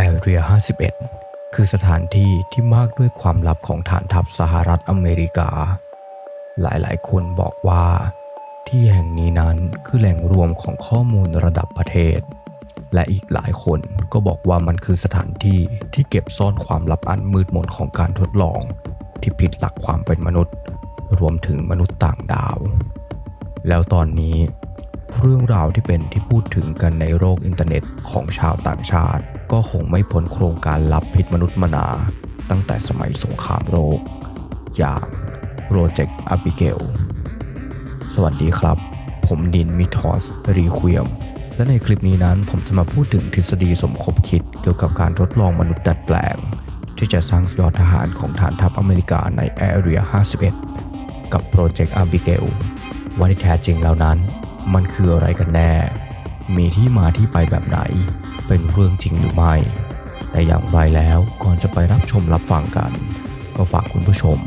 แอเรีย51 คือสถานที่ที่มากด้วยความลับของฐานทัพสหรัฐอเมริกา หลายๆ คนบอกว่า ที่แห่งนี้นั้นคือแหล่งรวมของข้อมูลระดับประเทศ และอีกหลายคนก็บอกว่ามันคือสถานที่ที่เก็บซ่อนความลับอันมืดมนของการทดลอง ที่ผิดหลักความเป็นมนุษย์ รวมถึงมนุษย์ต่างดาว แล้วตอนนี้เรื่องราวที่เป็นที่พูดถึงกันในโลกอินเทอร์เน็ตของชาวต่างชาติ ก็คงไม่พ้นโครงการลับผิดมนุษย์มนา ตั้งแต่สมัยสงครามโลกอย่างโปรเจกต์อ b ิเกล สวัสดีครับ ผมดินมิทอสรีควียม และในคลิปนี้นั้นผมจะมาพูดถึงทฤษฎีสมคบคิดเกี่ยวกับการทดลองมนุษย์ดัดแปลง ที่จะสร้างยอดทหารของฐานทัพอเมริกาในแอเรีย 51 กับโปรเจกต์อ b ิเกลว่าที่แท้จริงแล้วนั้น มันคืออะไรกันแน่ มีที่มาที่ไปแบบไหน เป็นเรื่องจริงหรือไม่ แต่อย่างไรแล้วก่อนจะไปรับชมรับฟังกัน ก็ฝากคุณผู้ชม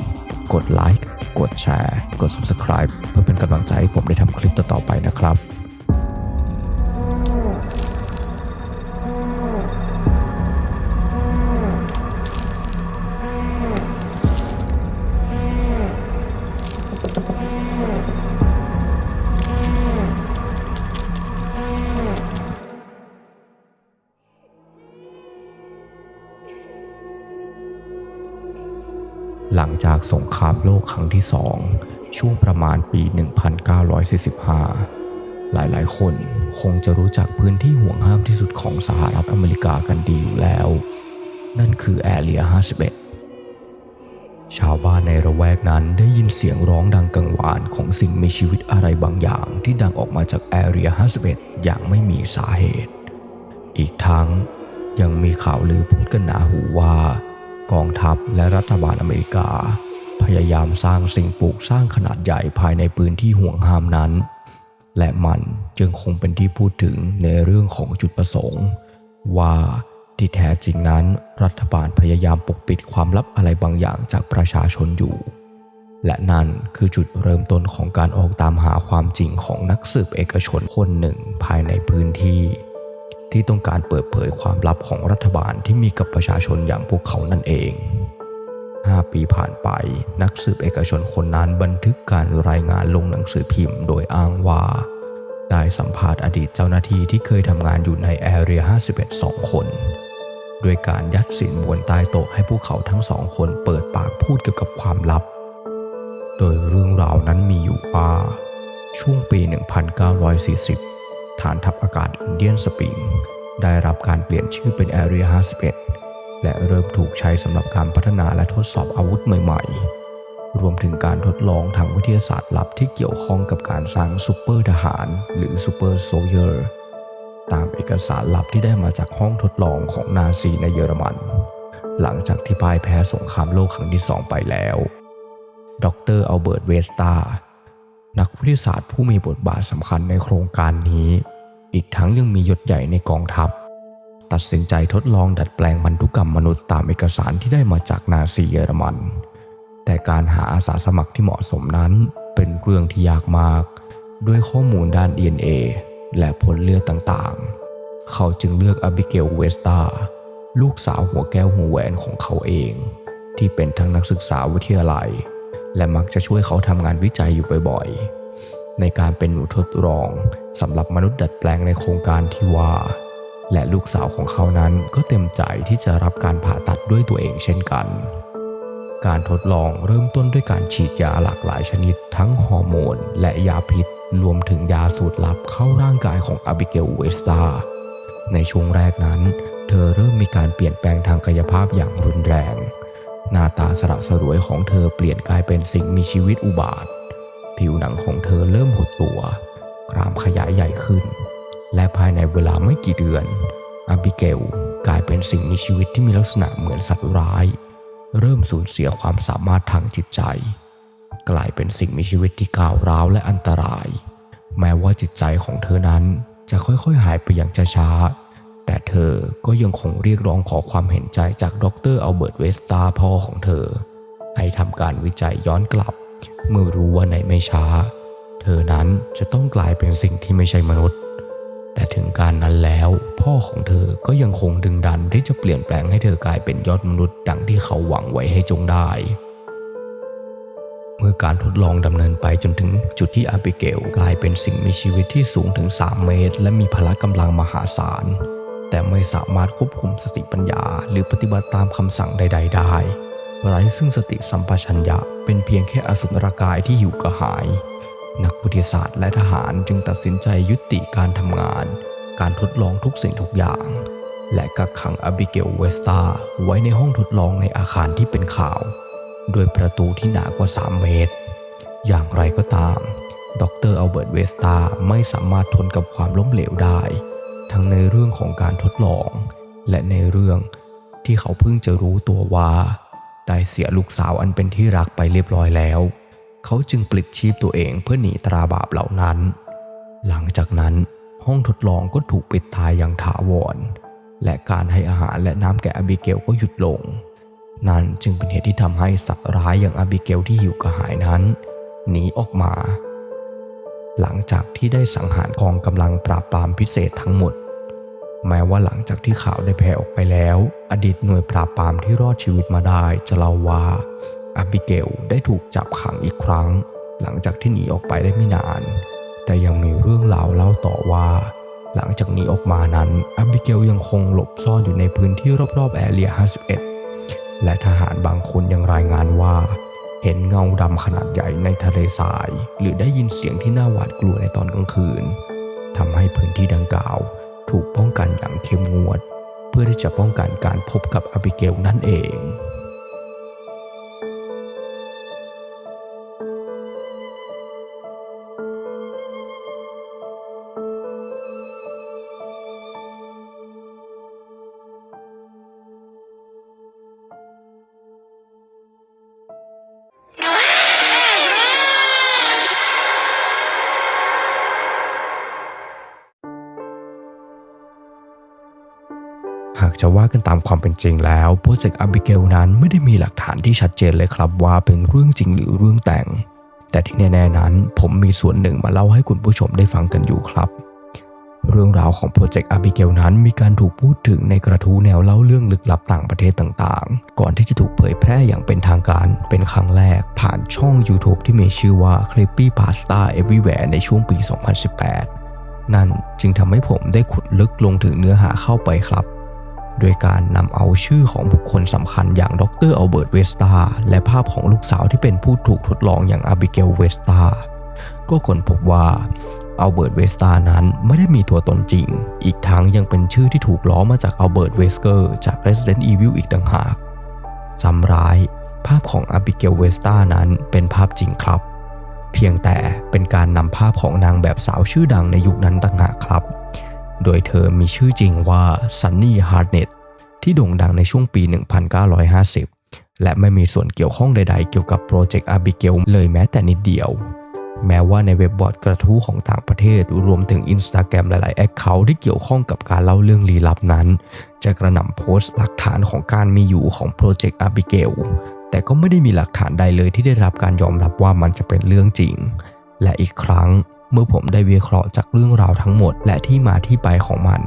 กดไลค์ กดแชร์ กด Subscribe เพื่อเป็นกำลังใจให้ผมได้ทำคลิปต่อๆไปนะครับ หลังจากสงครามโลกครั้งที่สองช่วงประมาณปี 1945 หลายๆ คนคงจะรู้จักพื้นที่ห่วงห้ามที่สุดของสหรัฐอเมริกากันดีอยู่แล้ว นั่นคือแอเรีย 51 ชาวบ้านในระแวกนั้นได้ยินเสียงร้องดังกังวานของสิ่งมีชีวิตอะไรบางอย่างที่ดังออกมาจากแอเรีย 51 อย่างไม่มีสาเหตุ อีกทั้งยังมีข่าวลือพูดกันหนาหูว่า กองทัพและรัฐบาลอเมริกา พยายามสร้างสิ่งปลูกสร้างขนาดใหญ่ภายในพื้นที่ห่วงห้ามนั้น และมันจึงคงเป็นที่พูดถึงในเรื่องของจุดประสงค์ ว่าที่แท้จริงนั้น รัฐบาลพยายามปกปิดความลับอะไรบางอย่างจากประชาชนอยู่ และนั่นคือจุดเริ่มต้นของการออกตามหาความจริงของนักสืบเอกชนคนหนึ่งภายในพื้นที่ ที่ต้องการเปิดเผยความลับของรัฐบาลที่มีกับประชาชนอย่างพวกเขานั่นเอง 5 ปีผ่านไปนักสืบเอกชนคนนั้นบันทึกการรายงานลงหนังสือพิมพ์โดยอ้างว่า ได้สัมภาษณ์อดีตเจ้าหน้าที่ที่เคยทำงานอยู่ในแอเรีย51สองคนด้วยการยัดสินบนใต้โต๊ะให้พวกเขาทั้งสองคนเปิดปากพูดเกี่ยวกับความลับ โดยเรื่องราวนั้นมีอยู่ว่า ช่วงปี 1940 ฐานทัพอากาศอินเดียนสปริง ได้รับการเปลี่ยนชื่อเป็น Area 51 และเริ่มถูกใช้สำหรับการพัฒนาและทดสอบอาวุธใหม่ ๆ รวมถึงการทดลองทางวิทยาศาสตร์ลับที่เกี่ยวข้องกับการสร้างซูเปอร์ทหาร หรือซูเปอร์โซเยอร์ตามเอกสารลับที่ได้มาจากห้องทดลองของนาซีในเยอรมัน หลังจากที่พ่ายแพ้สงครามโลกครั้งที่สองไปแล้ว ดรอัลเบิร์ตเวสตานักวิทยาศาสตร์ผู้มีบทบาทสำคัญในโครงการนี้ อีกทั้งยังมียศใหญ่ในกองทัพ ตัดสินใจทดลองดัดแปลงพันธุกรรมมนุษย์ตามเอกสารที่ได้มาจากนาซีเยอรมัน แต่การหาอาสาสมัครที่เหมาะสมนั้นเป็นเรื่องที่ยากมาก ด้วยข้อมูลด้าน DNA และผลเลือดต่างๆ เขาจึงเลือกอบิเกลเวสตาลูกสาวหัวแก้วหัวแหวนของเขาเอง ที่เป็นทั้งนักศึกษาวิทยาลัย และมักจะช่วยเขาทำงานวิจัยอยู่บ่อยๆ ในการเป็นหนูทดลองสำหรับมนุษย์ดัดแปลงในโครงการที่ว่า และลูกสาวของเขานั้นก็เต็มใจที่จะรับการผ่าตัดด้วยตัวเองเช่นกัน การทดลองเริ่มต้นด้วยการฉีดยาหลากหลายชนิด ทั้งฮอร์โมน และยาพิษ รวมถึงยาสูตรลับเข้าร่างกายของอบิเกลเวสตาในช่วงแรกนั้น เธอเริ่มมีการเปลี่ยนแปลงทางกายภาพอย่างรุนแรง หน้าตาสระสรวยของเธอเปลี่ยนกลายเป็นสิ่งมีชีวิตอุบาท ผิวหนังของเธอเริ่มหดตัว กรามขยายใหญ่ขึ้น และภายในเวลาไม่กี่เดือน อาบิเกลกลายเป็นสิ่งมีชีวิตที่มีลักษณะเหมือนสัตว์ร้าย เริ่มสูญเสียความสามารถทางจิตใจ กลายเป็นสิ่งมีชีวิตที่ก้าวร้าวและอันตราย แม้ว่าจิตใจของเธอนั้นจะค่อยๆ หายไปอย่างช้าๆ แต่เธอก็ยังคงเรียกร้องขอความเห็นใจจากดรอัลเบิร์ตเวสตาพ่อของเธอ ให้ทำการวิจัยย้อนกลับ เมื่อรู้ว่าในไม่ช้า เธอนั้นจะต้องกลายเป็นสิ่งที่ไม่ใช่มนุษย์ แต่ถึงการนั้นแล้ว พ่อของเธอก็ยังคงดึงดันที่จะเปลี่ยนแปลงให้เธอกลายเป็นยอดมนุษย์ ดังที่เขาหวังไว้ให้จงได้ เมื่อการทดลองดำเนินไปจนถึงจุดที่อาบิเกลกลายเป็นสิ่งมีชีวิตที่สูงถึง 3 เมตร และมีพละกำลังมหาศาลแต่ไม่สามารถควบคุมสติปัญญา หรือปฏิบัติตามคำสั่งใด ๆ ได้ ไร้ซึ่งสติสัมปชัญญะเป็นเพียงแค่อสุรกายที่หิวกระหาย นักวิทยาศาสตร์และทหารจึงตัดสินใจยุติการทำงาน การทดลองทุกสิ่งทุกอย่าง และกักขังอบิเกลเวสตาไว้ในห้องทดลองในอาคารที่เป็นข่าว ด้วยประตูที่หนากว่า 3 เมตร อย่างไรก็ตาม ดรอัลเบิร์ตเวสตาไม่สามารถทนกับความล้มเหลวได้ ทั้งในเรื่องของการทดลอง และในเรื่องที่เขาเพิ่งจะรู้ตัวว่า ได้เสียลูกสาวอันเป็นที่รักไปเรียบร้อยแล้ว เขาจึงปลิดชีพตัวเองเพื่อหนีตราบาปเหล่านั้น หลังจากนั้นห้องทดลองก็ถูกปิดตายอย่างถาวร และการให้อาหารและน้ำแก่อบิเกลก็หยุดลง นั่นจึงเป็นเหตุที่ทำให้สัตว์ร้ายอย่างอบิเกลที่หิวกระหายนั้นหนีออกมา หลังจากที่ได้สังหารกองกำลังปราบปรามพิเศษทั้งหมด แม้ว่าหลังจากที่ข่าวได้แพร่ออกไปแล้ว อดีตหน่วยปราบปรามที่รอดชีวิตมาได้จะเล่าว่าอบิเกลได้ถูกจับขังอีกครั้ง หลังจากที่หนีออกไปได้ไม่นาน แต่ยังมีเรื่องราวเล่าต่อว่า หลังจากหนีออกมานั้นอบิเกลยังคงหลบซ่อนอยู่ในพื้นที่รอบๆแอเรีย 51 และทหารบางคนยังรายงานว่า เห็นเงาดำขนาดใหญ่ในทะเลทราย หรือได้ยินเสียงที่น่าหวาดกลัวในตอนกลางคืนทำให้พื้นที่ดังกล่าว ถูกป้องกันอย่างเข้มงวด เพื่อที่จะป้องกันการพบกับอบิเกลนั่นเอง จะว่ากันตามความเป็นจริงแล้วโปรเจกต์อบิเกลนั้นไม่ได้มีหลักฐานที่ชัดเจนเลยครับว่าเป็นเรื่องจริงหรือเรื่องแต่ง แต่ที่แน่ๆนั้นผมมีส่วนหนึ่งมาเล่าให้คุณผู้ชมได้ฟังกันอยู่ครับ เรื่องราวของโปรเจกต์อบิเกลนั้นมีการถูกพูดถึงในกระทู้แนวเล่าเรื่องลึกลับต่างประเทศต่างๆ ก่อนที่จะถูกเผยแพร่อย่างเป็นทางการเป็นครั้งแรก ผ่านช่อง YouTube ที่มีชื่อว่า Creepy Pasta Everywhere ในช่วงปี 2018 นั่นจึงทำให้ผมได้ขุดลึกลงถึงเนื้อหาเข้าไปครับ โดยการนำเอาชื่อของบุคคลสำคัญอย่างดรอัลเบิร์ตเวสตาและภาพของลูกสาวที่เป็นผู้ถูกทดลองอย่างอาบิเกลเวสตาก็ค้นพบว่าอัลเบิร์ตเวสตานั้นไม่ได้มีตัวตนจริง อีกทั้งยังเป็นชื่อที่ถูกล้อมาจากอัลเบิร์ตเวสเกอร์จาก Resident Evil อีกต่างหากจำร้าย ภาพของอาบิเกลเวสตานั้นเป็นภาพจริงครับ เพียงแต่เป็นการนำภาพของนางแบบสาวชื่อดังในยุคนั้นต่างหากครับ โดยเธอมีชื่อจริงว่าซันนี่ฮาร์ดเน็ตที่โด่งดังในช่วงปี 1950 และไม่มีส่วนเกี่ยวข้องใดๆ เกี่ยวกับโปรเจกต์อาบิเกลเลยแม้แต่นิดเดียว แม้ว่าในเว็บบอร์ดกระทู้ของต่างประเทศรวมถึง Instagram หลายๆ แอคเคาท์ที่เกี่ยวข้องกับการเล่าเรื่องลี้ลับนั้น จะกระหน่ำโพสต์หลักฐานของการมีอยู่ของโปรเจกต์อาบิเกลแต่ก็ไม่ได้มีหลักฐานใดเลยที่ได้รับการยอมรับว่ามันจะเป็นเรื่องจริง และอีกครั้ง เมื่อผมได้วิเคราะห์จากเรื่องราวทั้งหมด และที่มาที่ไปของมัน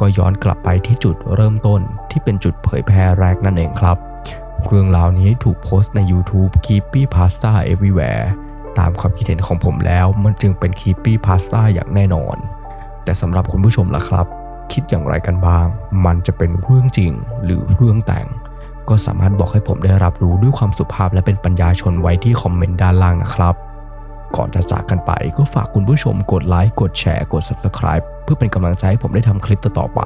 ก็ย้อนกลับไปที่จุดเริ่มต้นที่เป็นจุดเผยแพร่แรกนั่นเองครับ เรื่องราวนี้ถูกโพสต์ใน YouTube Keepy Pasta Everywhere ตามความคิดเห็นของผมแล้วมันจึงเป็น Keepy Pasta อย่างแน่นอน แต่สำหรับคุณผู้ชมล่ะครับ คิดอย่างไรกันบ้าง มันจะเป็นเรื่องจริงหรือเรื่องแต่ง ก็สามารถบอกให้ผมได้รับรู้ด้วยความสุภาพและเป็นปัญญาชนไว้ที่คอมเมนต์ด้านล่างนะครับ ก่อนจะจากกันไปก็ฝากคุณผู้ชมกดไลค์กดแชร์กด Subscribe เพื่อเป็นกำลังใจให้ผมได้ทำคลิปต่อๆไป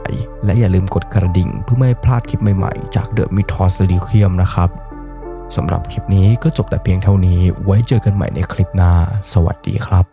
และอย่าลืมกดกระดิ่งเพื่อไม่ให้พลาดคลิปใหม่ๆ จาก The Mythos l i q u i u m นะครับสำหรับคลิปนี้ก็จบแต่เพียงเท่านี้ ไว้เจอกันใหม่ในคลิปหน้า สวัสดีครับ